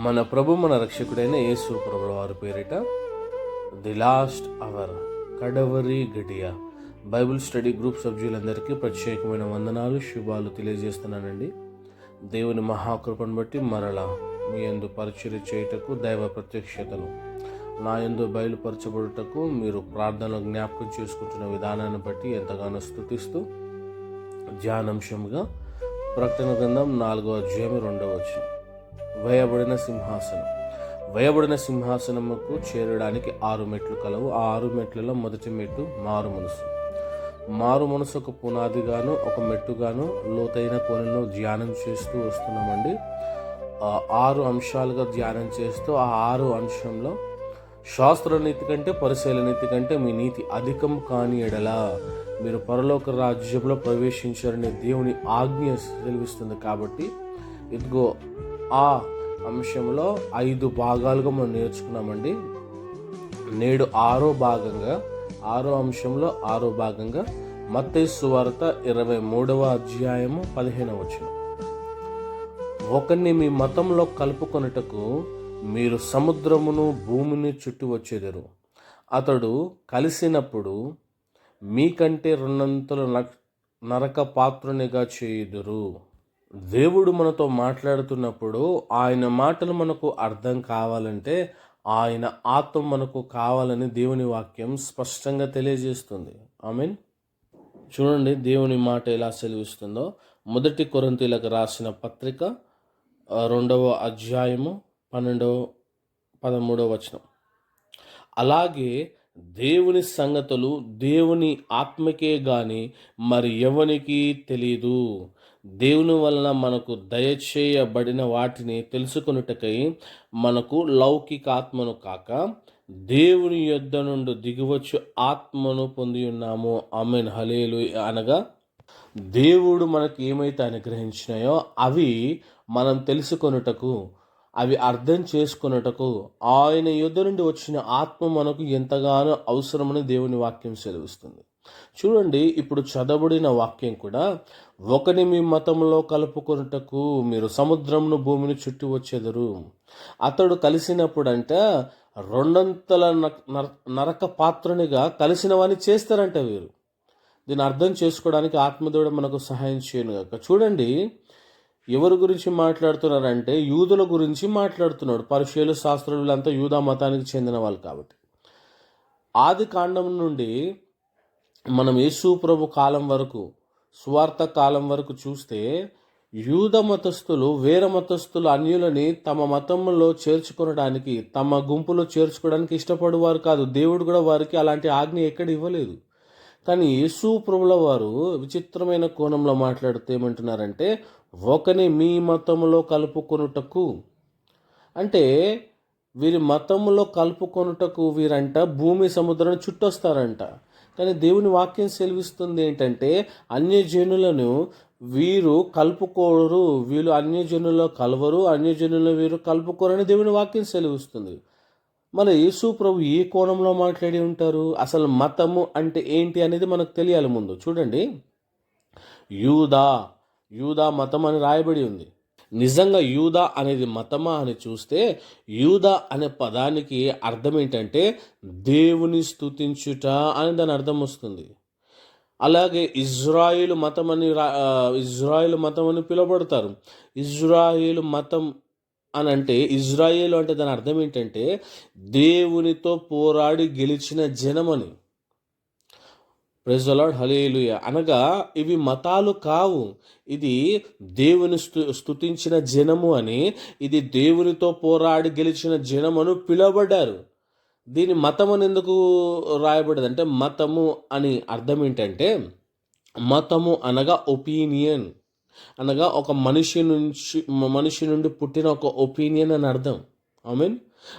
మన ప్రభు మన రక్షకుడైన యేసు ప్రభు వారి పేరిట ది లాస్ట్ అవర్ కడవరి గడియ బైబిల్ స్టడీ గ్రూప్ సభ్యులందరికీ ప్రత్యేకమైన వందనాలు శుభాలు తెలియజేస్తున్నానండి. దేవుని మహాకృపను బట్టి మరలా మీ ఎందు పరిచర్య చేయుటకు దైవ ప్రత్యక్షతను నా యందు బయలుపరచబడుటకు మీరు ప్రార్థనలో జ్ఞాపకం చేసుకుంటున్న విధానాన్ని బట్టి ఎంతగానో స్థుతిస్తూ ధ్యానాంశంగా ప్రకటన గ్రంథం నాలుగో అధ్యాయం రెండవ వచ్చింది వేయబడిన సింహాసనం. వేయబడిన సింహాసనముకు చేరడానికి ఆరు మెట్లు కలవు. ఆ ఆరు మెట్లలో మొదటి మెట్టు మారు మనసు. మారు మనసు ఒక పునాదిగాను ఒక మెట్టుగాను లోతైన కోణంలో ధ్యానం చేస్తూ వస్తున్నామండి. ఆరు అంశాలుగా ధ్యానం చేస్తూ ఆ ఆరు అంశంలో శాస్త్ర నీతి కంటే పరిశీలన నీతి కంటే మీ నీతి అధికం కాని ఎడల మీరు పరలోక రాజ్యంలో ప్రవేశించారనే దేవుని ఆజ్ఞ సెలవిస్తుంది కాబట్టి ఇదిగో ఆ అంశంలో ఐదు భాగాలుగా మనం నేర్చుకున్నామండి. నేడు ఆరో భాగంగా ఆరో అంశంలో ఆరో భాగంగా మత్తయి వార్త ఇరవై మూడవ అధ్యాయము పదిహేనవ వచనం. ఒకరిని మీ మతంలో కలుపుకొనుటకు మీరు సముద్రమును భూమిని చుట్టి వచ్చేదరు. అతడు కలిసినప్పుడు మీకంటే రెండంతలు నరక పాత్రునిగా చేయుదురు. దేవుడు మనతో మాట్లాడుతున్నప్పుడు ఆయన మాటలు మనకు అర్థం కావాలంటే ఆయన ఆత్మ మనకు కావాలని దేవుని వాక్యం స్పష్టంగా తెలియజేస్తుంది. ఐ మీన్ చూడండి దేవుని మాట ఎలా సెలవిస్తుందో. మొదటి కొరంతీలకు రాసిన పత్రిక రెండవ అధ్యాయము పన్నెండవ పదమూడవ వచనం. అలాగే దేవుని సంగతులు దేవుని ఆత్మకే గాని మరి ఎవనికి తెలియదు దేవుని వలన మనకు దయచేయబడిన వాటిని తెలుసుకొనుటకై మనకు లౌకిక ఆత్మను కాక దేవుని యొద్ద నుండి దిగివచ్చు ఆత్మను పొంది ఉన్నాము. ఆమెన్. హలేలు అనగా దేవుడు మనకు ఏమైతే అనుగ్రహించినాయో అవి మనం తెలుసుకొనుటకు అవి అర్థం చేసుకొనుటకు ఆయన యుద్ధ నుండి వచ్చిన ఆత్మ మనకు ఎంతగానో అవసరమని దేవుని వాక్యం సెలవిస్తుంది. చూడండి ఇప్పుడు చదవబడిన వాక్యం కూడా ఒకని మీ మతంలో కలుపుకొనుటకు మీరు సముద్రంను భూమిని చుట్టి వచ్చేదరు. అతడు కలిసినప్పుడంట రెండంతల నర- నరక పాత్రనిగా కలిసిన వాడిని చేస్తారంట వీరు. దీన్ని అర్థం చేసుకోవడానికి ఆత్మదేవుడు మనకు సహాయం చేయను కాక చూడండి ఎవరి గురించి మాట్లాడుతున్నారంటే యూదుల గురించి మాట్లాడుతున్నాడు. పరుషులు శాస్త్రులు అంతా యూదా మతానికి చెందిన వాళ్ళు కాబట్టి. ఆది కాండం నుండి మనం యేసు ప్రభు కాలం వరకు స్వార్థ కాలం వరకు చూస్తే యూద మతస్థులు వేరే మతస్థులు అన్యులని తమ మతంలో చేర్చుకొనడానికి తమ గుంపులో చేర్చుకోవడానికి ఇష్టపడేవారు కాదు. దేవుడు కూడా వారికి అలాంటి ఆజ్ఞ ఎక్కడ ఇవ్వలేదు. కానీ యేసు ప్రభుల వారు విచిత్రమైన కోణంలో మాట్లాడుతూ ఏమంటున్నారంటే ఒకని మీ మతంలో కలుపుకొనుటకు. అంటే వీరి మతంలో కలుపుకొనుటకు వీరంట భూమి సముద్రం చుట్టొస్తారంట. కానీ దేవుని వాక్యం సెలవిస్తుంది ఏంటంటే అన్యజనులను వీరు కలుపుకోరు వీళ్ళు అన్యజనుల్లో కలవరు అన్యజనుల్లో వీరు కలుపుకోరని దేవుని వాక్యం సెలవిస్తుంది. మరి యేసు ప్రభు ఏ కోణంలో మాట్లాడి ఉంటారు? అసలు మతము అంటే ఏంటి అనేది మనకు తెలియాలి ముందు. చూడండి. యూదా యూదా మతం అని రాయబడి ఉంది. నిజంగా యూదా అనేది మతమా అని చూస్తే యూదా అనే పదానికి అర్థం ఏంటంటే దేవుని స్తుతించుట అని దాని అర్థం వస్తుంది. అలాగే ఇజ్రాయిల్ మతం అని రా- ఇజ్రాయిల్ మతం అని పిలువబడతారు. ఇజ్రాయిల్ మతం అని అంటే ఇజ్రాయిల్ అంటే దాని అర్థం ఏంటంటే దేవునితో పోరాడి గెలిచిన జనమని. ప్రెజలాడ్ హలేలుయ అనగా ఇవి మతాలు కావు. ఇది దేవుని స్తు స్తుతించిన జనము అని ఇది దేవునితో పోరాడి గెలిచిన జనమను పిలువబడ్డారు. దీని మతం అని ఎందుకు రాయబడదు అంటే మతము అని అర్థం ఏంటంటే మతము అనగా ఒపీనియన్. అనగా ఒక మనిషి నుంచి మనిషి నుండి పుట్టిన ఒక ఒపీనియన్ అని అర్థం. ఐ మీన్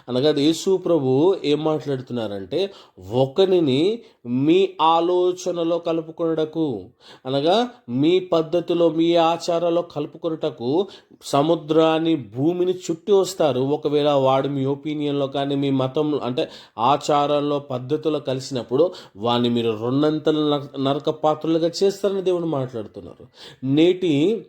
అనగా యేసు ప్రభు ఏం మాట్లాడుతున్నారంటే ఒకరిని మీ ఆలోచనలో కలుపుకొనుటకు అనగా మీ పద్ధతిలో మీ ఆచారాల్లో కలుపుకొనుటకు సముద్రాన్ని భూమిని చుట్టి వస్తారు. ఒకవేళ వాడు మీ ఒపీనియన్లో కానీ మీ మతం అంటే ఆచారంలో పద్ధతిలో కలిసినప్పుడు వాడిని మీరు రెండంతల నర- నరక పాత్రలుగా చేస్తారని దేవుడు మాట్లాడుతున్నారు. నేటి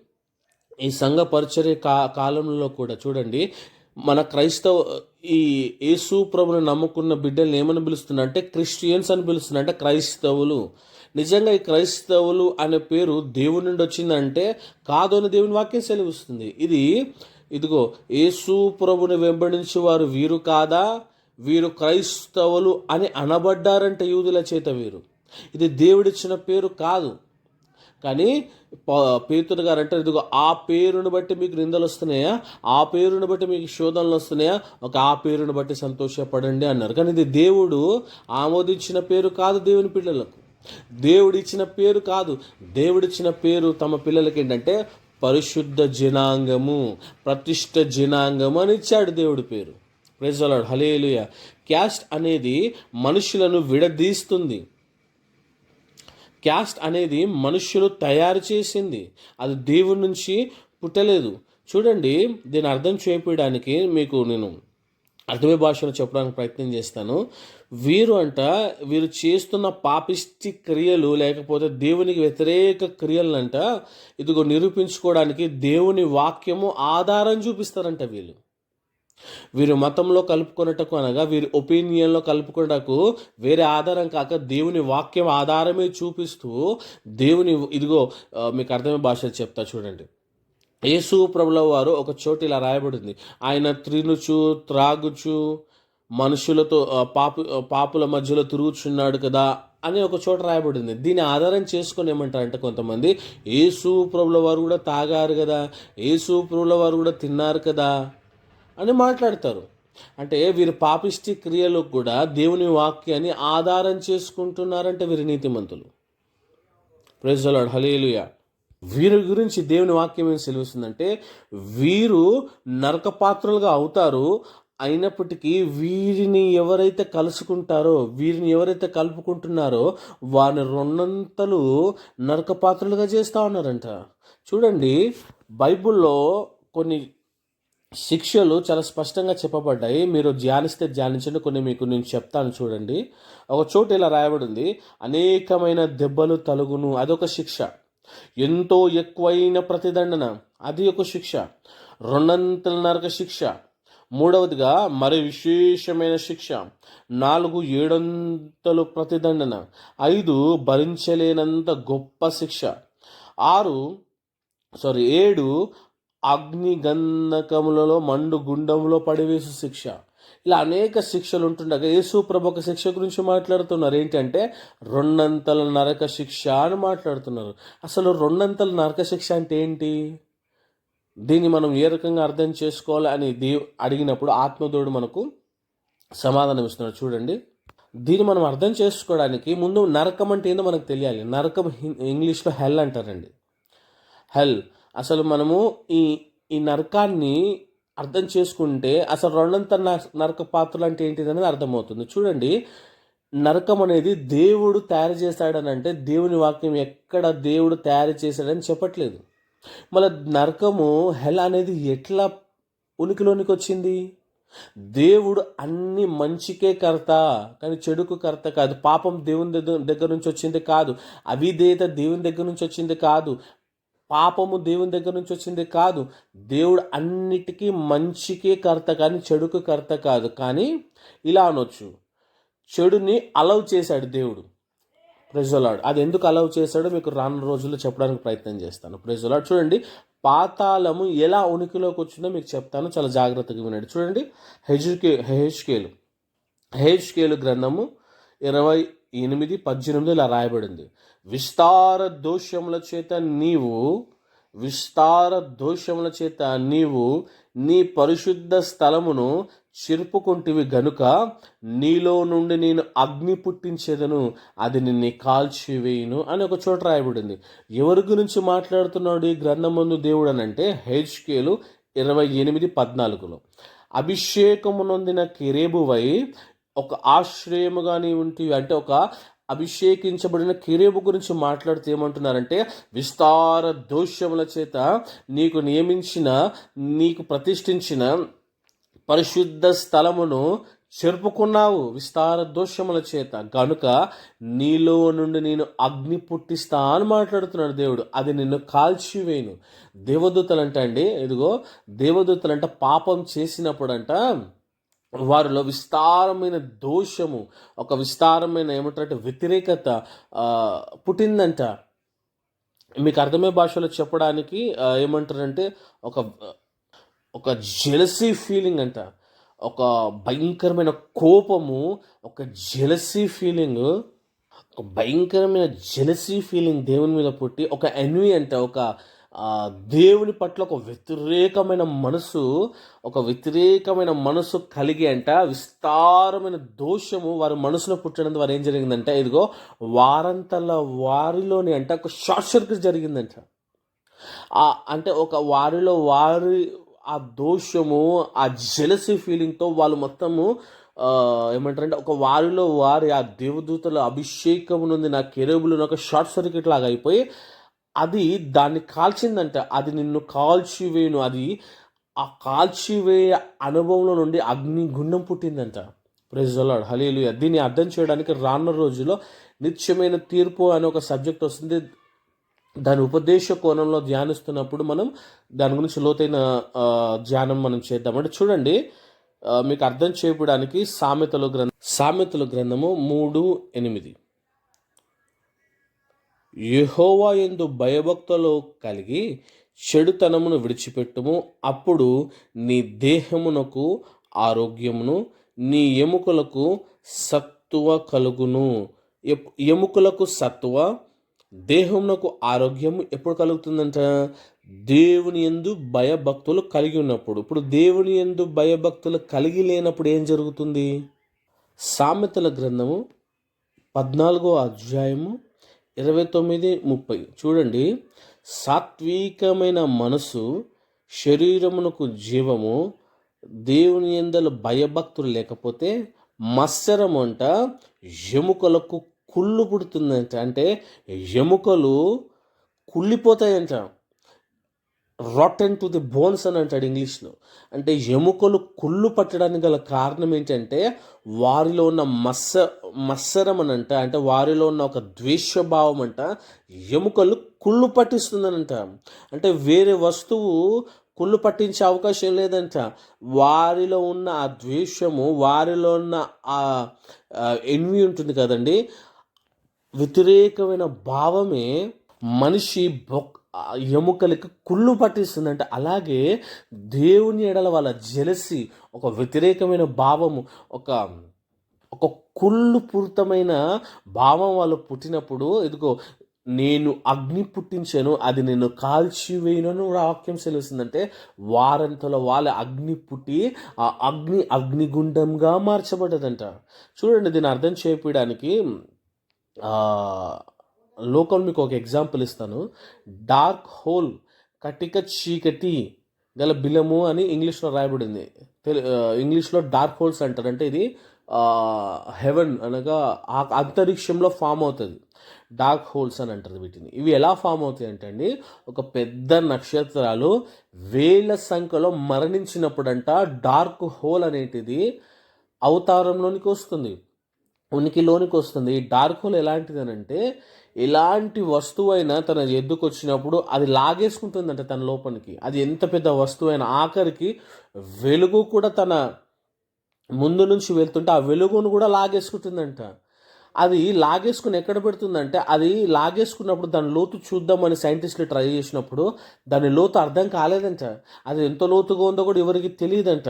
ఈ సంఘ పరిచర్య కా కాలంలో కూడా చూడండి మన క్రైస్తవ ఈ యేసు ప్రభుని నమ్ముకున్న బిడ్డల్ని ఏమని పిలుస్తున్నా అంటే క్రిస్టియన్స్ అని పిలుస్తున్నా అంటే క్రైస్తవులు. నిజంగా ఈ క్రైస్తవులు అనే పేరు దేవుని నుండి వచ్చిందంటే కాదు అని దేవుని వాక్యం సెలవిస్తుంది. ఇది ఇదిగో యేసు ప్రభుని వెంబడించి వారు వీరు కాదా? వీరు క్రైస్తవులు అని అనబడ్డారంటే యూదుల చేత వీరు. ఇది దేవుడిచ్చిన పేరు కాదు. కానీ ప- పేతురు గారు అంటారు ఇదిగో ఆ పేరును బట్టి మీకు నిందలు వస్తున్నాయా? ఆ పేరును బట్టి మీకు శోధనలు వస్తున్నాయా? ఒక ఆ పేరును బట్టి సంతోషపడండి అన్నారు. కానీ ఇది దేవుడు ఆమోదించిన పేరు కాదు దేవుని పిల్లలకు. దేవుడిచ్చిన పేరు కాదు. దేవుడిచ్చిన పేరు తమ పిల్లలకి ఏంటంటే పరిశుద్ధ జనాంగము ప్రతిష్ట జనాంగము అని ఇచ్చాడు దేవుడి పేరు. ప్రెజలాడు హలేలుయ క్యాస్ట్ అనేది మనుషులను విడదీస్తుంది. క్యాస్ట్ అనేది మనుష్యులు తయారు చేసింది. అది దేవుడి నుంచి పుట్టలేదు. చూడండి దీని అర్థం చేయడానికి మీకు నేను అర్థమే భాషలో చెప్పడానికి ప్రయత్నం చేస్తాను. వీరు అంట వీరు చేస్తున్న పాపిష్టి క్రియలు లేకపోతే దేవునికి వ్యతిరేక క్రియలంట ఇదిగో నిరూపించుకోవడానికి దేవుని వాక్యము ఆధారం చూపిస్తారంట వీళ్ళు. వీరు మతంలో కలుపుకొనటకు అనగా వీరి ఒపీనియన్లో కలుపుకొనటకు వేరే ఆధారం కాక దేవుని వాక్యం ఆధారమే చూపిస్తూ దేవుని ఇదిగో మీకు అర్థమయ్యే భాష చెప్తా చూడండి. యేసు ప్రభుల వారు ఒక చోటు ఇలా రాయబడింది. ఆయన త్రినుచు త్రాగుచు మనుషులతో పాపు పాపుల మధ్యలో తిరుగుచున్నాడు కదా అని ఒక చోట రాయబడింది. దీన్ని ఆధారం చేసుకొని ఏమంటారంటే కొంతమంది యేసు ప్రభుల వారు కూడా తాగారు కదా యేసు ప్రభుల వారు కూడా తిన్నారు కదా. అని మాట్లాడతారు. అంటే వీరు పాపిష్టి క్రియలకు కూడా దేవుని వాక్యాన్ని ఆధారం చేసుకుంటున్నారంటే వీరి నీతిమంతులు. ప్రెజలాడ్ హలేలుయా వీరి గురించి దేవుని వాక్యం ఏం సెలవుస్తుందంటే వీరు నరకపాత్రులుగా అవుతారు అయినప్పటికీ వీరిని ఎవరైతే కలుసుకుంటారో వీరిని ఎవరైతే కలుపుకుంటున్నారో వారిని రెండంతలు నరకపాత్రులుగా చేస్తూ ఉన్నారంట. చూడండి బైబిల్లో కొన్ని శిక్షలు చాలా స్పష్టంగా చెప్పబడ్డాయి. మీరు ధ్యానిస్తే ధ్యానించండి. కొన్ని మీకు నేను చెప్తాను చూడండి. ఒక చోట ఇలా రాయబడింది. అనేకమైన దెబ్బలు తలుగును. అదొక శిక్ష. ఎంతో ఎక్కువైన ప్రతిదండన. అది ఒక శిక్ష. రెండంతల నరక శిక్ష. మూడవదిగా మరి విశేషమైన శిక్ష. నాలుగు ఏడంతలు ప్రతిదండన. ఐదు భరించలేనంత గొప్ప శిక్ష. ఆరు సారీ ఏడు అగ్నిగంధకములలో మండు గుండంలో పడివేసు శిక్ష. ఇలా అనేక శిక్షలు ఉంటుండగా యేసు ప్రభు ఒక శిక్ష గురించి మాట్లాడుతున్నారు. ఏంటంటే రెండంతల నరక శిక్ష అని మాట్లాడుతున్నారు. అసలు రెండంతల నరక శిక్ష అంటే ఏంటి? దీన్ని మనం ఏ రకంగా అర్థం చేసుకోవాలి అని దేవ్ అడిగినప్పుడు ఆత్మదేవుడు మనకు సమాధానం ఇస్తున్నాడు. చూడండి. దీన్ని మనం అర్థం చేసుకోవడానికి ముందు నరకం అంటే ఏందో మనకు తెలియాలి. నరకం ఇంగ్లీష్లో హెల్ అంటారండి. హెల్. అసలు మనము ఈ ఈ నరకాన్ని అర్థం చేసుకుంటే అసలు రెండంత నరక పాత్రలు అంటే ఏంటిది అనేది అర్థమవుతుంది. చూడండి నరకం అనేది దేవుడు తయారు చేశాడని అంటే దేవుని వాక్యం ఎక్కడ దేవుడు తయారు చేశాడని చెప్పట్లేదు. మళ్ళీ నరకము హెల్ అనేది ఎట్లా ఉనికిలోనికి వచ్చింది దేవుడు అన్ని మంచికే కర్త కానీ చెడుకు కర్త కాదు. పాపం దేవుని దగ్గర దగ్గర నుంచి వచ్చింది కాదు. అవిధేయత దేవుని దగ్గర నుంచి వచ్చింది కాదు. పాపము దేవుని దగ్గర నుంచి వచ్చింది కాదు. దేవుడు అన్నిటికీ మంచికే కర్త కానీ చెడుకు కర్త కాదు. కానీ ఇలా అనొచ్చు. చెడుని అలవ్ చేశాడు దేవుడు. ప్రెజలాడ్ అది ఎందుకు అలవ్ చేశాడో మీకు రాను రోజుల్లో చెప్పడానికి ప్రయత్నం చేస్తాను. ప్రెజలాడ్ చూడండి పాతాళము ఎలా ఉనికిలోకి వచ్చిందో మీకు చెప్తాను. చాలా జాగ్రత్తగా వినండి. చూడండి హెజ్కే హెచ్కేలు హెచ్కేలు గ్రంథము ఇరవై ఎనిమిది పద్దెనిమిది ఇలా రాయబడింది. విస్తార దోషముల చేత నీవు విస్తార దోషముల చేత నీవు నీ పరిశుద్ధ స్థలమును చెరుపుకుంటివి గనుక నీలో నుండి నేను అగ్ని పుట్టించేదను అది నిన్ను కాల్చివేయును అని ఒక చోట రాయబడింది. ఎవరి గురించి మాట్లాడుతున్నాడు ఈ గ్రంథం ముందు దేవుడు అని అంటే హెచ్కేలు ఇరవై ఎనిమిది పద్నాలుగులో. అభిషేకము కిరేబువై కెరేబువై ఒక ఆశ్రయముగా నీ ఉంటివి అంటే ఒక అభిషేకించబడిన కిరేబు గురించి మాట్లాడితే ఏమంటున్నారంటే విస్తార దోషముల చేత నీకు నియమించిన నీకు ప్రతిష్ఠించిన పరిశుద్ధ స్థలమును చెరుపుకున్నావు విస్తార దోషముల చేత. గనుక నీలో నుండి నేను అగ్ని పుట్టిస్తా అని మాట్లాడుతున్నాడు దేవుడు. అది నిన్ను కాల్చివేయను. దేవదూతలంట అండి ఇదిగో దేవదూతలంట పాపం చేసినప్పుడంట వారిలో విస్తారమైన దోషము ఒక విస్తారమైన ఏమంటారంటే వ్యతిరేకత పుట్టిందంట. మీకు అర్థమయ్యే భాషలో చెప్పడానికి ఏమంటారంటే ఒక ఒక జెలసీ ఫీలింగ్ అంట. ఒక భయంకరమైన కోపము ఒక జెలసీ ఫీలింగ్ ఒక భయంకరమైన జెలసీ ఫీలింగ్ దేవుని మీద పుట్టి ఒక ఎన్వి అంట ఒక దేవుని పట్ల ఒక వ్యతిరేకమైన మనసు ఒక వ్యతిరేకమైన మనసు కలిగి అంట విస్తారమైన దోషము వారి మనసులో పుట్టడం ద్వారా ఏం జరిగిందంటే? ఇదిగో వారంతల వారిలోని అంటే ఒక షార్ట్ సర్క్యూట్ జరిగిందంట. అంటే ఒక వారిలో వారి ఆ దోషము ఆ జెలసీ ఫీలింగ్తో వాళ్ళు మొత్తము ఏమంటారంటే ఒక వారిలో వారి ఆ దేవదూతల అభిషేకం నుండి నా కెరబులు ఒక షార్ట్ సర్క్యూట్ లాగా అయిపోయి అది దాన్ని కాల్చిందంట. అది నిన్ను కాల్చివేయను. అది ఆ కాల్చివేయ అనుభవంలో నుండి అగ్ని గుండం పుట్టిందంట. ప్రెజలాడ్ హలీలు దీన్ని అర్థం చేయడానికి రానున్న రోజుల్లో నిత్యమైన తీర్పు అనే ఒక సబ్జెక్ట్ వస్తుంది. దాని ఉపదేశ కోణంలో ధ్యానిస్తున్నప్పుడు మనం దాని గురించి లోతైన ధ్యానం మనం చేద్దాం అంటే చూడండి మీకు అర్థం చేయడానికి సామెతలు గ్రంథం సామెతలు గ్రంథము మూడు ఎనిమిది. యహోవా ఎందు భయభక్తులు కలిగి చెడుతనమును విడిచిపెట్టుము. అప్పుడు నీ దేహమునకు ఆరోగ్యమును నీ ఎముకలకు సత్తువ కలుగును. ఎప్- ఎముకలకు సత్తువ దేహమునకు ఆరోగ్యం ఎప్పుడు కలుగుతుందంట? దేవుని ఎందు భయభక్తులు కలిగి ఉన్నప్పుడు. ఇప్పుడు దేవుని ఎందు భయభక్తులు కలిగి లేనప్పుడు ఏం జరుగుతుంది? సామెతల గ్రంథము పద్నాలుగో అధ్యాయము ఇరవై తొమ్మిది ముప్పై. చూడండి సాత్వికమైన మనసు శరీరమునకు జీవము దేవుని ఎందల భయభక్తులు లేకపోతే మత్సరం అంట ఎముకలకు కుళ్ళు పుడుతుందంట. అంటే ఎముకలు కుళ్ళిపోతాయంట. రాటన్ టు ది బోన్స్ అని అంటాడు ఇంగ్లీష్లో. అంటే ఎముకలు కుళ్ళు పట్టడానికి గల కారణం ఏంటంటే వారిలో ఉన్న మత్స మత్సరం అని అంట అంటే వారిలో ఉన్న ఒక ద్వేషభావం అంట ఎముకలు కుళ్ళు పట్టిస్తుందనంట అంటే. వేరే వస్తువు కుళ్ళు పట్టించే అవకాశం లేదంట. వారిలో ఉన్న ఆ ద్వేషము వారిలో ఉన్న ఆ ఎన్వి ఉంటుంది కదండి? వ్యతిరేకమైన భావమే మనిషి బొక్ ఎముకలకి కుళ్ళు పట్టిస్తుందంటే అలాగే దేవుని ఎడల వాళ్ళ జెలసి ఒక వ్యతిరేకమైన భావము ఒక ఒక కుళ్ళు పూరితమైన భావం వాళ్ళు పుట్టినప్పుడు ఇదిగో నేను అగ్ని పుట్టించాను అది నేను కాల్చివేయను వాక్యం సెలవుస్తుందంటే వారంతలో వాళ్ళ అగ్ని పుట్టి ఆ అగ్ని అగ్నిగుండంగా మార్చబడ్డదంట. చూడండి దీన్ని అర్థం చేయడానికి లోకం లోకల్ మీకు ఒక ఎగ్జాంపుల్ ఇస్తాను. డార్క్ హోల్ కటిక చీకటి గల బిలము అని ఇంగ్లీష్లో రాయబడింది. తెలు ఇంగ్లీష్లో డార్క్ హోల్స్ అంటారు. అంటే ఇది హెవెన్ అనగా అంతరిక్షంలో ఫామ్ అవుతుంది. డార్క్ హోల్స్ అని అంటారు వీటిని. ఇవి ఎలా ఫామ్ అవుతాయి అంటే అండి ఒక పెద్ద నక్షత్రాలు వేల సంఖ్యలో మరణించినప్పుడంట డార్క్ హోల్ అనేటిది అవతారంలోనికి వస్తుంది. ఉనికిలోనికి వస్తుంది. ఈ డార్క్ హోల్ ఎలాంటిది అని అంటే ఎలాంటి వస్తువు అయినా తన ఎద్దుకు వచ్చినప్పుడు అది లాగేసుకుంటుందంట తన లోపలికి. అది ఎంత పెద్ద వస్తువైనా ఆఖరికి వెలుగు కూడా తన ముందు నుంచి వెళ్తుంటే ఆ వెలుగును కూడా లాగేసుకుంటుందంట. అది లాగేసుకుని ఎక్కడ పెడుతుందంటే అది లాగేసుకున్నప్పుడు దాని లోతు చూద్దామని సైంటిస్టులు ట్రై చేసినప్పుడు దాని లోతు అర్థం కాలేదంట. అది ఎంత లోతుగా ఉందో కూడా ఎవరికి తెలియదంట.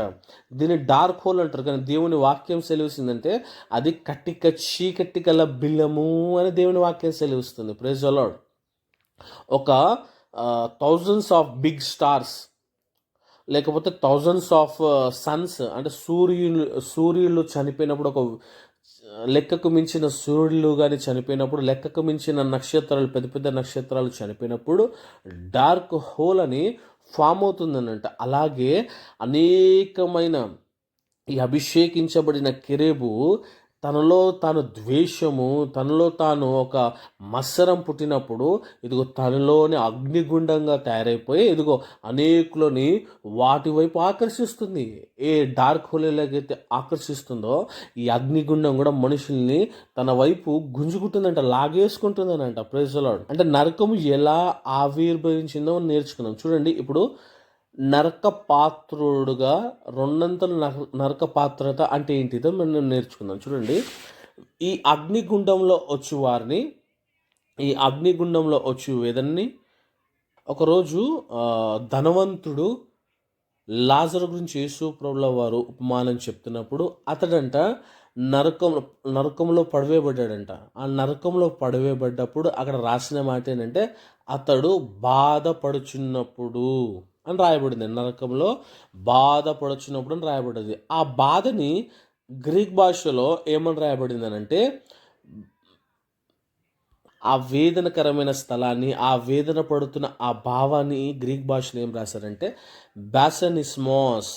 దీన్ని డార్క్ హోల్ అంటారు. కానీ దేవుని వాక్యం సెలవుసిందంటే అది కట్టిక చీకటి గల బిల్లము అని దేవుని వాక్యం సెలవుస్తుంది. ప్రేజ్ అలాడ్ ఒక థౌజండ్స్ ఆఫ్ బిగ్ స్టార్స్ లేకపోతే థౌజండ్స్ ఆఫ్ సన్స్ అంటే సూర్యులు సూర్యులు చనిపోయినప్పుడు ఒక లెక్కకు మించిన సూర్యులు కానీ చనిపోయినప్పుడు లెక్కకు మించిన నక్షత్రాలు పెద్ద పెద్ద నక్షత్రాలు చనిపోయినప్పుడు డార్క్ హోల్ అని ఫామ్ అవుతుందనంట. అలాగే అనేకమైన ఈ అభిషేకించబడిన కెరేబు తనలో తాను ద్వేషము తనలో తాను ఒక మత్సరం పుట్టినప్పుడు ఇదిగో తనలోని అగ్నిగుండంగా తయారైపోయి ఇదిగో అనేకులని వాటి వైపు ఆకర్షిస్తుంది. ఏ డార్క్ హోలీలకైతే ఆకర్షిస్తుందో ఈ అగ్నిగుండం కూడా మనుషుల్ని తన వైపు గుంజుకుంటుందంట లాగేసుకుంటుందనంట. ప్రేసలాడు అంటే నరకము ఎలా ఆవిర్భవించిందో నేర్చుకున్నాం చూడండి ఇప్పుడు నరక పాత్రుడుగా రెండంతలు నర- నరక పాత్రత అంటే ఏంటిదో మనం నేర్చుకుందాం. చూడండి. ఈ అగ్నిగుండంలో వచ్చి వారిని ఈ అగ్నిగుండంలో వచ్చి వేదన్ని ఒకరోజు ధనవంతుడు లాజర్ గురించి యేసు ప్రభుల వారు ఉపమానం చెప్తున్నప్పుడు అతడంట నరకం నరకంలో పడవేయబడ్డాడంట. ఆ నరకంలో పడవేయబడ్డప్పుడు అక్కడ రాసిన మాట ఏంటంటే అతడు బాధపడుచున్నప్పుడు. అని రాయబడింది. నరకంలో బాధపడుచున్నప్పుడు అని రాయబడింది. ఆ బాధని గ్రీక్ భాషలో ఏమని రాయబడింది అని అంటే ఆ వేదనకరమైన స్థలాన్ని ఆ వేదన పడుతున్న ఆ భావాన్ని గ్రీక్ భాషలో ఏం రాశారంటే బ్యాసనిస్మోస్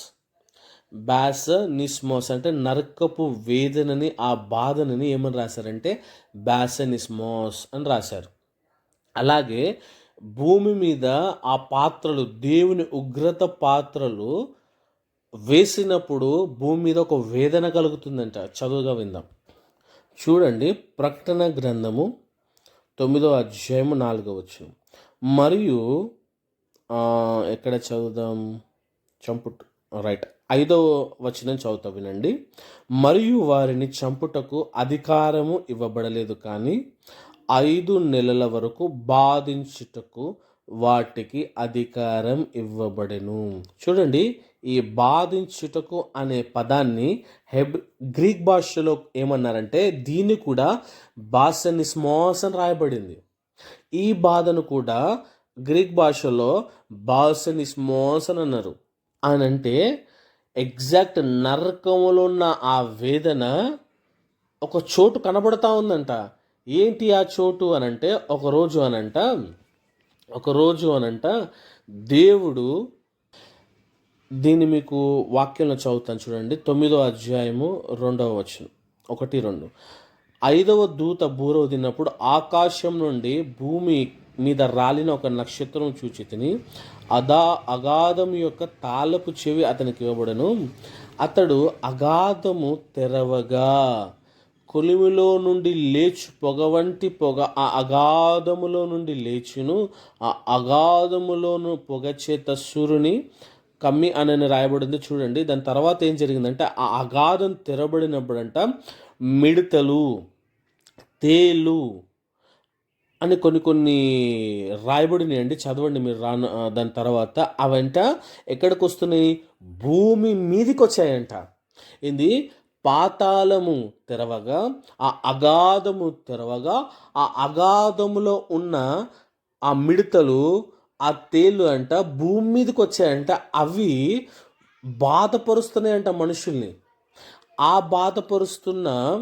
బ్యాసనిస్మోస్ అంటే నరకపు వేదనని ఆ బాధనని ఏమని రాశారంటే బ్యాసనిస్మోస్ అని రాశారు. అలాగే భూమి మీద ఆ పాత్రలు దేవుని ఉగ్రత పాత్రలు వేసినప్పుడు భూమి మీద ఒక వేదన కలుగుతుందంట. చదువుగా విందాం. చూడండి ప్రకటన గ్రంథము తొమ్మిదో అధ్యాయము నాలుగో వచ్చును మరియు ఎక్కడ చదువుదాం? చంపుట రైట్. ఐదవ వచనం చదువుతా వినండి. మరియు వారిని చంపుటకు అధికారము ఇవ్వబడలేదు కానీ ఐదు నెలల వరకు బాధించుటకు వాటికి అధికారం ఇవ్వబడెను. చూడండి ఈ బాధించుటకు అనే పదాన్ని హెబ్ గ్రీక్ భాషలో ఏమన్నారంటే దీన్ని కూడా బాసనిస్మోస్ అని రాయబడింది. ఈ బాధను కూడా గ్రీక్ భాషలో బాసనిస్మోస్ అని అన్నారు. అని అంటే ఎగ్జాక్ట్ నరకములో ఉన్న ఆ వేదన ఒక చోటు కనబడతా ఉందంట. ఏంటి ఆ చోటు అనంటే ఒకరోజు అనంట ఒక రోజు అనంట దేవుడు దీన్ని మీకు వాక్యంలో చదువుతాను చూడండి. తొమ్మిదో అధ్యాయము రెండవ వచనం. ఒకటి రెండు. ఐదవ దూత బూర తిన్నప్పుడు ఆకాశం నుండి భూమి మీద రాలిన ఒక నక్షత్రం చూచి తిని అదా అగాధం యొక్క తాళపు చెవి అతనికి ఇవ్వబడను. అతడు అగాధము తెరవగా. కొలిమిలో నుండి లేచు పొగ వంటి పొగ ఆ అగాధములో నుండి లేచును ఆ అగాధములోను పొగ చేత సూర్యుని కమ్మి అని రాయబడింది. చూడండి దాని తర్వాత ఏం జరిగిందంటే ఆ అగాధం తెరబడినప్పుడంట మిడతలు తేలు అని కొన్ని కొన్ని రాయబడినాయి అండి చదవండి మీరు రాను దాని తర్వాత. అవంట ఎక్కడికి వస్తున్నాయి భూమి మీదికి వచ్చాయంట ఇది పాతాళము తెరవగా ఆ అగాధము తెరవగా ఆ అగాధములో ఉన్న ఆ మిడతలు ఆ తేళ్ళు అంట భూమి మీదకి వచ్చాయంట అవి బాధపరుస్తున్నాయంట మనుషుల్ని. ఆ బాధపరుస్తున్న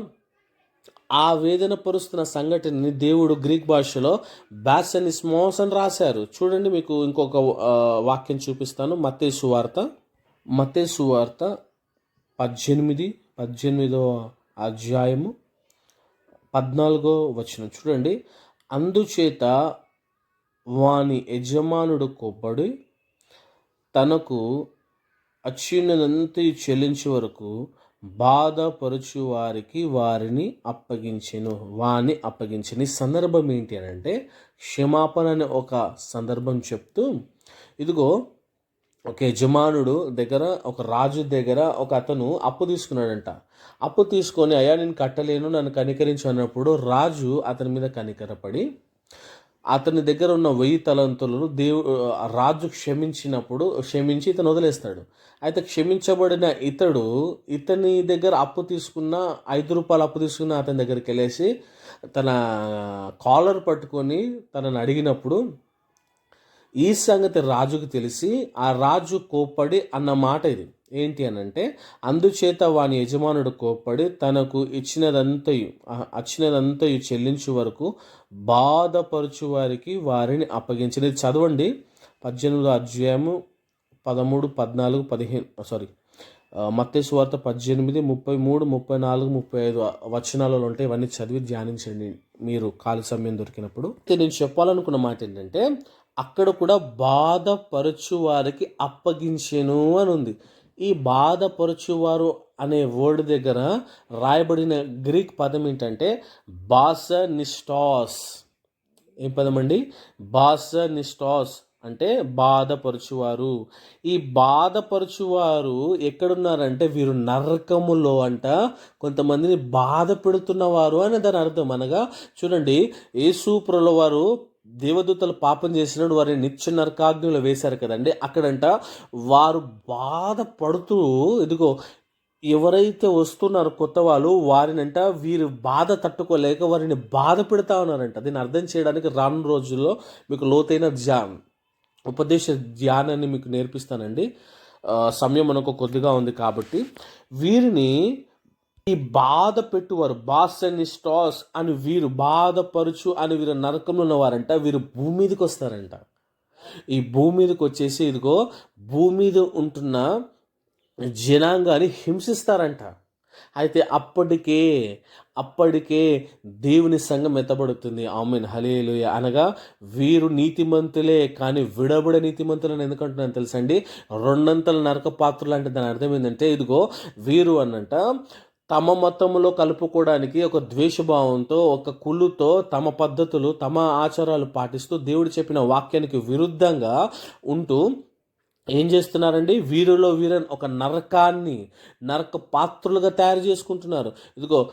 ఆ వేదన పరుస్తున్న సంఘటనని దేవుడు గ్రీక్ భాషలో బ్యాసనిస్మోస్ అని రాశారు. చూడండి మీకు ఇంకొక వాక్యం చూపిస్తాను. మత్తే సువార్త మత్తే సువార్త పద్దెనిమిది పద్దెనిమిదో అధ్యాయము పద్నాలుగో వచనం. చూడండి. అందుచేత వాని యజమానుడు కొబ్బడి తనకు అచ్యున్నదంతా చెల్లించే వరకు బాధపరచు వారికి వారిని అప్పగించెను వాని అప్పగించిన ఈ సందర్భం ఏంటి అని అంటే క్షమాపణ అనే ఒక సందర్భం చెప్తూ ఇదిగో ఒక యజమానుడు దగ్గర ఒక రాజు దగ్గర ఒక అతను అప్పు తీసుకున్నాడంట. అప్పు తీసుకొని అయ్యా నేను కట్టలేను నన్ను కనికరించు అన్నప్పుడు రాజు అతని మీద కనికరపడి అతని దగ్గర ఉన్న వెయ్యి తలంతులను దేవు రాజు క్షమించినప్పుడు క్షమించి ఇతను వదిలేస్తాడు. అయితే క్షమించబడిన ఇతడు ఇతని దగ్గర అప్పు తీసుకున్న ఐదు రూపాయలు అప్పు తీసుకున్న అతని దగ్గరికి వెళ్ళేసి తన కాలర్ పట్టుకొని తనని అడిగినప్పుడు ఈ సంగతి రాజుకు తెలిసి ఆ రాజు కోప్పడి అన్న మాట ఇది. ఏంటి అని అంటే అందుచేత వాని యజమానుడు కోప్పడి తనకు ఇచ్చినదంతయు అచ్చినదంతయు చెల్లించు వరకు బాధపరచు వారికి వారిని అప్పగించింది చదవండి. పద్దెనిమిదో అధ్యాయము పదమూడు పద్నాలుగు పదిహేను సారీ మత్తేసు వార్త పద్దెనిమిది ముప్పై మూడు ముప్పై నాలుగు ముప్పై ఐదు వచనాలలో ఉంటాయి ఇవన్నీ చదివి ధ్యానించండి. మీరు ఖాళీ సమయం దొరికినప్పుడు. నేను చెప్పాలనుకున్న మాట ఏంటంటే అక్కడ కూడా బాధపరచు వారికి అప్పగించెను అని ఉంది. ఈ బాధపరచువారు అనే వర్డ్ దగ్గర రాయబడిన గ్రీక్ పదం ఏంటంటే బాస నిస్టాస్ ఏం పదం అండి? బాస నిస్టాస్ అంటే బాధపరచువారు. ఈ బాధపరచువారు ఎక్కడున్నారంటే వీరు నరకములో అంట కొంతమందిని బాధ పెడుతున్నవారు అని దాని అర్థం. అనగా చూడండి యేసూప్రల వారు దేవదూతలు పాపం చేసినప్పుడు వారిని నిత్య నరకాగ్నిలో వేశారు కదండి. అక్కడంట వారు బాధపడుతూ ఇదిగో ఎవరైతే వస్తున్నారో కొత్త వాళ్ళు వారినంట వీరు బాధ తట్టుకోలేక వారిని బాధ పెడతా ఉన్నారంట. దీన్ని అర్థం చేయడానికి రాను రోజుల్లో మీకు లోతైన ధ్యాన్ ఉపదేశ ధ్యానాన్ని మీకు నేర్పిస్తానండి. సమయం మనకు కొద్దిగా ఉంది కాబట్టి వీరిని ఈ బాధ పెట్టువారు బాస్ అండ్ స్టాస్ అని వీరు బాధపరుచు అని వీరు నరకంలో ఉన్నవారంట వీరు భూమి మీదకి వస్తారంట. ఈ భూమి మీదకి వచ్చేసి ఇదిగో భూమి మీద ఉంటున్న జనాంగాన్ని హింసిస్తారంట. అయితే అప్పటికే అప్పటికే దేవుని సంఘం ఎత్తబడుతుంది. ఆమెన్ హలేలుయ అనగా వీరు నీతిమంతులే కానీ విడబడ నీతిమంతులని ఎందుకంటున్నాను తెలుసండి రెండంతల నరక పాత్రలు అంటే దాని అర్థం ఏంటంటే ఇదిగో వీరు అనంట తమ మతంలో కలుపుకోవడానికి ఒక ద్వేషభావంతో ఒక కుళ్ళుతో తమ పద్ధతులు తమ ఆచారాలు పాటిస్తూ దేవుడు చెప్పిన వాక్యానికి విరుద్ధంగా ఉంటూ ఏం చేస్తున్నారండి? వీరిలో వీరని ఒక నరకాన్ని నరక పాత్రలుగా తయారు చేసుకుంటున్నారు. ఇదిగో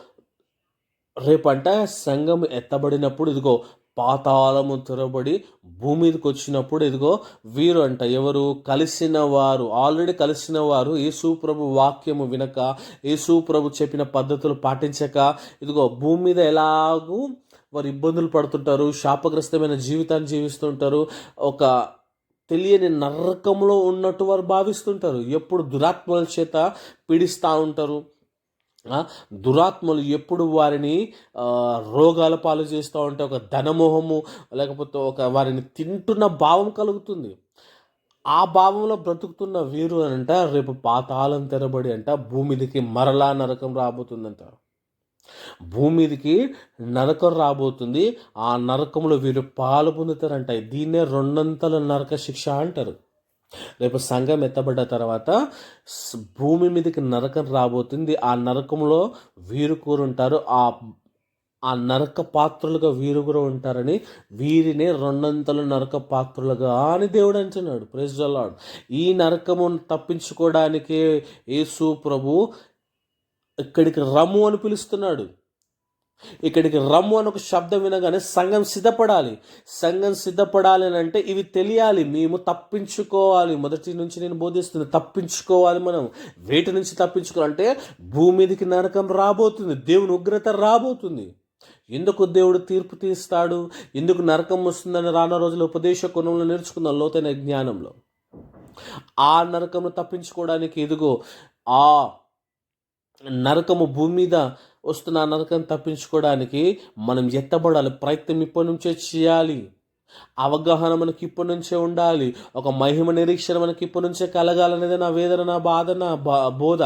రేపంట సంఘం ఎత్తబడినప్పుడు ఇదిగో పాతాళము తెరబడి భూమి మీదకి వచ్చినప్పుడు ఇదిగో వీరు అంట ఎవరు? కలిసిన వారు ఆల్రెడీ కలిసిన వారు యేసుప్రభు వాక్యము వినక యేసుప్రభు చెప్పిన పద్ధతులు పాటించక ఇదిగో భూమి మీద ఎలాగూ వారు ఇబ్బందులు పడుతుంటారు శాపగ్రస్తమైన జీవితాన్ని జీవిస్తుంటారు ఒక తెలియని నరకంలో ఉన్నట్టు వారు భావిస్తుంటారు. ఎప్పుడు దురాత్మల చేత పీడిస్తూ ఉంటారు. దురాత్మలు ఎప్పుడు వారిని రోగాల పాలు చేస్తూ ఉంటే ఒక ధనమోహము లేకపోతే ఒక వారిని తింటున్న భావం కలుగుతుంది. ఆ భావంలో బ్రతుకుతున్న వీరు అని అంట రేపు పాతాళం తెరబడి అంట భూమిదికి మరలా నరకం రాబోతుందంట. భూమిదికి నరకం రాబోతుంది ఆ నరకంలో వీరు పాలు పొందుతారంట. దీన్నే రెండంతల నరక శిక్ష అంటారు. రేపు సంఘం ఎత్తబడ్డ తర్వాత భూమి మీదకి నరకం రాబోతుంది. ఆ నరకంలో వీరు కూరుంటారు ఆ ఆ నరక పాత్రలుగా వీరు కూడా ఉంటారని వీరిని రెండంతలు నరక పాత్రలుగా అని దేవుడు అంటున్నాడు. ప్రెస్ లార్డ్ ఈ నరకము తప్పించుకోవడానికి యేసు ప్రభు ఇక్కడికి రమ్ము అని పిలుస్తున్నాడు. ఇక్కడికి రమ్ము అని ఒక శబ్దం వినగానే సంఘం సిద్ధపడాలి. సంఘం సిద్ధపడాలి అని అంటే ఇవి తెలియాలి. మేము తప్పించుకోవాలి. మొదటి నుంచి నేను బోధిస్తుంది తప్పించుకోవాలి మనం. వేటి నుంచి తప్పించుకోవాలంటే భూమి మీదకి నరకం రాబోతుంది. దేవుని ఉగ్రత రాబోతుంది. ఎందుకు దేవుడు తీర్పు తీస్తాడు? ఎందుకు నరకం వస్తుందని రాను రోజుల ఉపదేశ కోణంలో నేర్చుకుందాం లోతైన జ్ఞానంలో. ఆ నరకము తప్పించుకోవడానికి ఎదుగో ఆ నరకము భూమి మీద వస్తున్న నరకం తప్పించుకోవడానికి మనం ఎత్తబడాలి. ప్రయత్నం ఇప్పటి నుంచే చేయాలి. అవగాహన మనకి ఇప్పటి నుంచే ఉండాలి. ఒక మహిమ నిరీక్షణ మనకి ఇప్పటి నుంచే కలగాలనేది నా వేదన నా బాధ నా బోధ.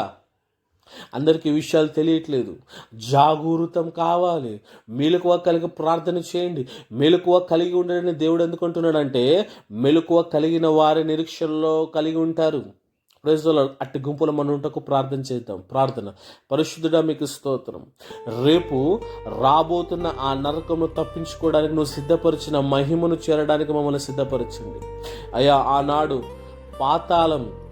అందరికీ విషయాలు తెలియట్లేదు. జాగృతం కావాలి. మెలకువ కలిగి ప్రార్థన చేయండి. మెలకువ కలిగి ఉండడని దేవుడు ఎందుకుంటున్నాడంటే మెలకువ కలిగిన వారి నిరీక్షణలో కలిగి ఉంటారు. ప్రజల అట్టి గుంపుల మనుటకు ప్రార్థన చేద్దాం. ప్రార్థన. పరిశుద్ధుడా మీకు స్తోత్రం. రేపు రాబోతున్న ఆ నరకము తప్పించుకోవడానికి నువ్వు సిద్ధపరిచిన మహిమను చేరడానికి మమ్మల్ని సిద్ధపరచండి. అయ్యా ఆనాడు పాతాళం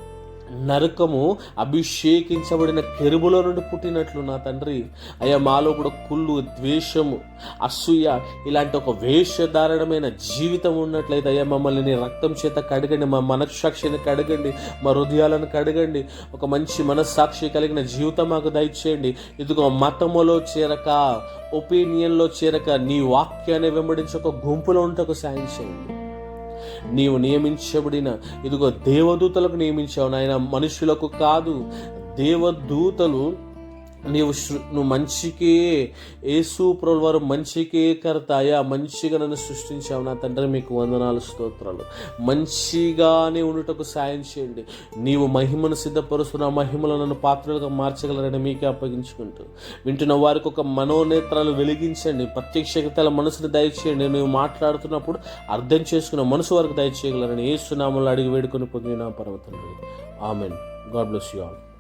నరకము అభిషేకించబడిన కెరుబులో నుండి పుట్టినట్లు నా తండ్రి. అయ్యా మాలో కూడా కుళ్ళు ద్వేషము అసూయ ఇలాంటి ఒక వేషధారణమైన జీవితం ఉన్నట్లయితే అయ్యా మమ్మల్ని నీ రక్తం చేత కడగండి మా మనస్సాక్షిని కడగండి మా హృదయాలను కడగండి ఒక మంచి మనస్సాక్షి కలిగిన జీవితం మాకు దయచేయండి. ఇదిగో మతములో చేరక ఒపీనియన్లో చేరక నీ వాక్యాన్ని వెంబడించి ఒక గుంపులో ఉంటే ఒక సాయం చేయండి. నీవు నియమించబడిన ఇదిగో దేవదూతలకు నియమించావు నాయన మనుషులకు కాదు దేవదూతలు నీవు నువ్వు మంచికి యేసు ప్రభు వారు మంచికే కర్తాయా మంచిగా నన్ను సృష్టించావు నా తండ్రి మీకు వందనాలు స్తోత్రాలు. మంచిగానే ఉండుటకు సాయం చేయండి. నీవు మహిమను సిద్ధపరుస్తున్న ఆ మహిమలో నన్ను పాత్రలుగా మార్చగలరని మీకే అప్పగించుకుంటూ. వింటున్న వారికి ఒక మనోనేత్రాలు వెలిగించండి. ప్రత్యక్షతల మనసుని దయచేయండి. నువ్వు మాట్లాడుతున్నప్పుడు అర్థం చేసుకున్న మనసు వరకు దయచేయగలరని ఏ సునామంలో అడిగి వేడుకొని పొందిన పర్వతండి amen. God bless you all.